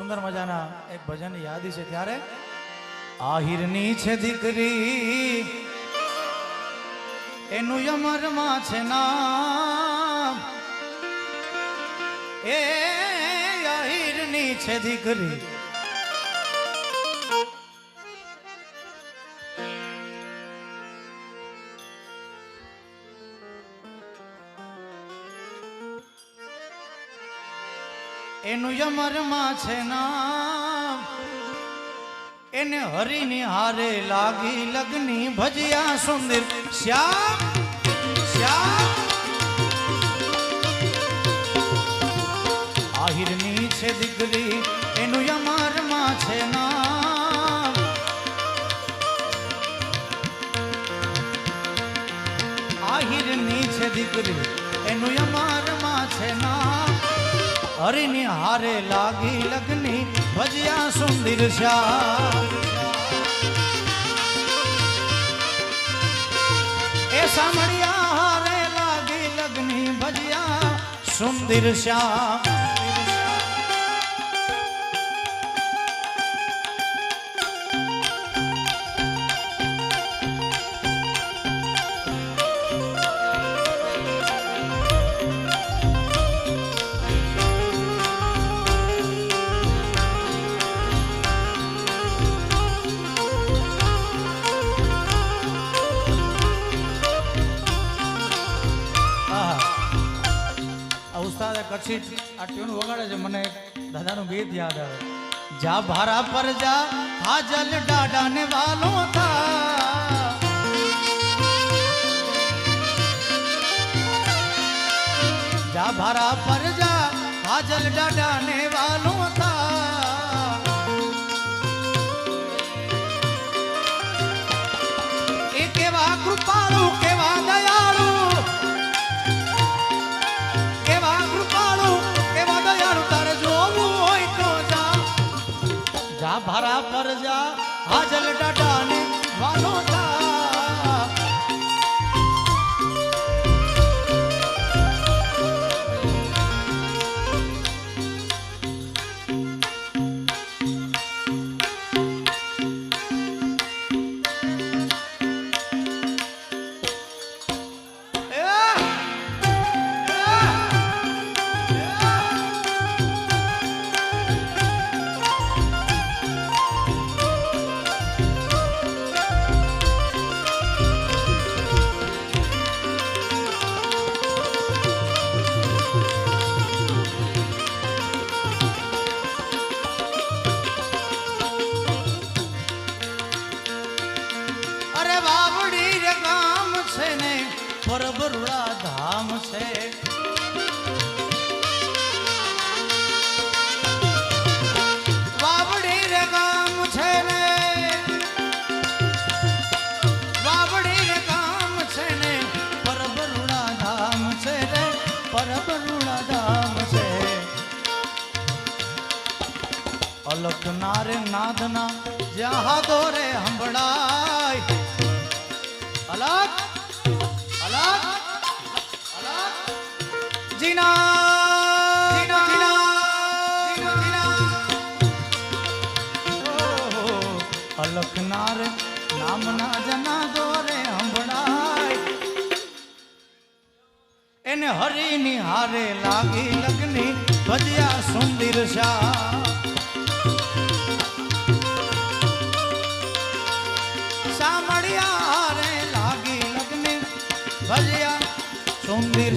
સુંદર મજાના એક ભજન યાદી છે. ત્યારે આહિરની છે દીકરી, એનું યમરમાં છે નામ. એ આહિરની છે દીકરી. એનું યમરમાં છે નામ. એને હરીની હારે લાગી લગની ભજિયા સુંદર. શ્યામ શ્યામ. આહિરની છે દીકરી, એનું યમરમાં છે નામ. આહિરની છે દીકરી, એનું યમારમાં છે નામ. હરિની હારે લાગી લગની ભજ્યા સુંદર શ્યામ એ સાંભળ્યા હારે લાગી લગની ભજ્યા સુંદર શ્યામ કચ્છી આ ટ્યુન વગાડે છે, મને દાદાનું ગીત યાદ આવે. જા ભારા પર જા, હાજલ ડાડા ને વાલો થા. જા ભારા પર જા, હાજલ ડાડા પરબરુડા ધામ છે. અલક નારે નાદના જ્યાં દોરે હંભળાય. અલગ અલગ જીના જીના હરીની હારે લાગી લગની ભજ્યા સુંદર શાહ. સામળિયા હારે લાગી લગ્ને ભજ્યા સુંદર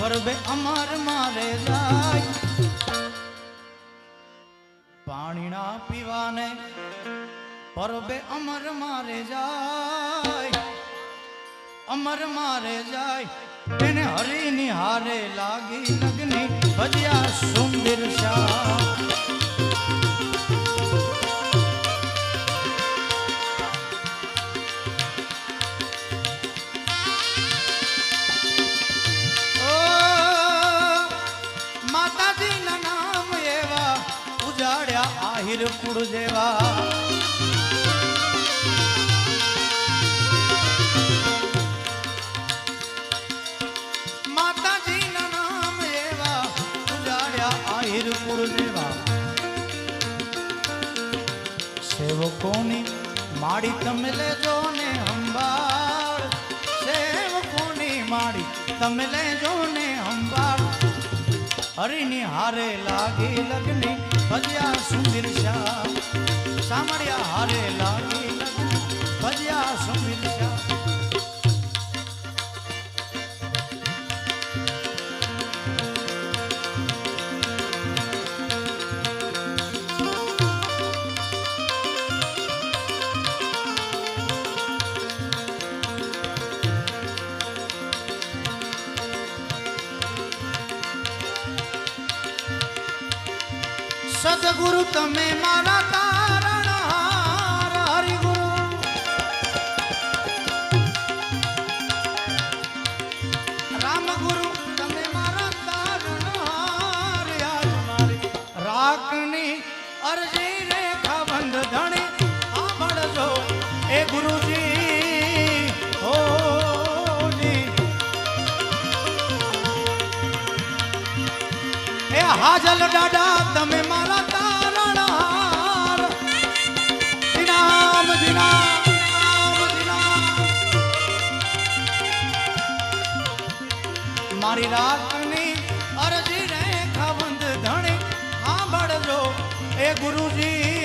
પરબે અમર મારે જાય પાણીના પીવાને પરબે અમર મારે જાય. અમર મારે જાય. એને હરિની હારે લાગી લગની ભજ્યા સુંદર શ્યામ કુળ જેવા માતાજીના નામ એવા ઉજાડ્યા આ હિરકુડ જેવા સેવકોની માડી તમે લેજો ને અંબાળ સેવકોની માડી તમે લેજો ને અંબાળ હરિની હારે લાગી લગની ભજ્યા સુંદર શ્યામ સામળ્યા હારે લાગી ભજ્યા સુંદર સદગુરુ, તમે મારા તારણ હરિગુરુ. રામગુરુ, તમે મારા આજ મારી. રાખની અરજી રેખા બંધ ધણી સાંભળજો એ ગુરુજી ઓ હાજલ દાદા મારી રાતની અરજી રે ખબંધ ધણી સાંભળજો. એ ગુરુજી